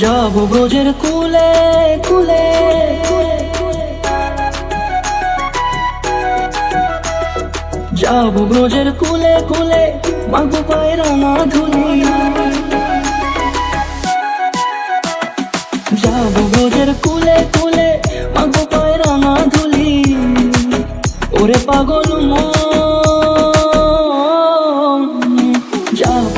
যাব ব্রজের কুলে কুলে যাব ব্রজের কুলে কুলে, মাগো পায়রা না যাব ব্রজের কুলে কুলে, মাগো পায়রা না ওরে পাগল মন, যাব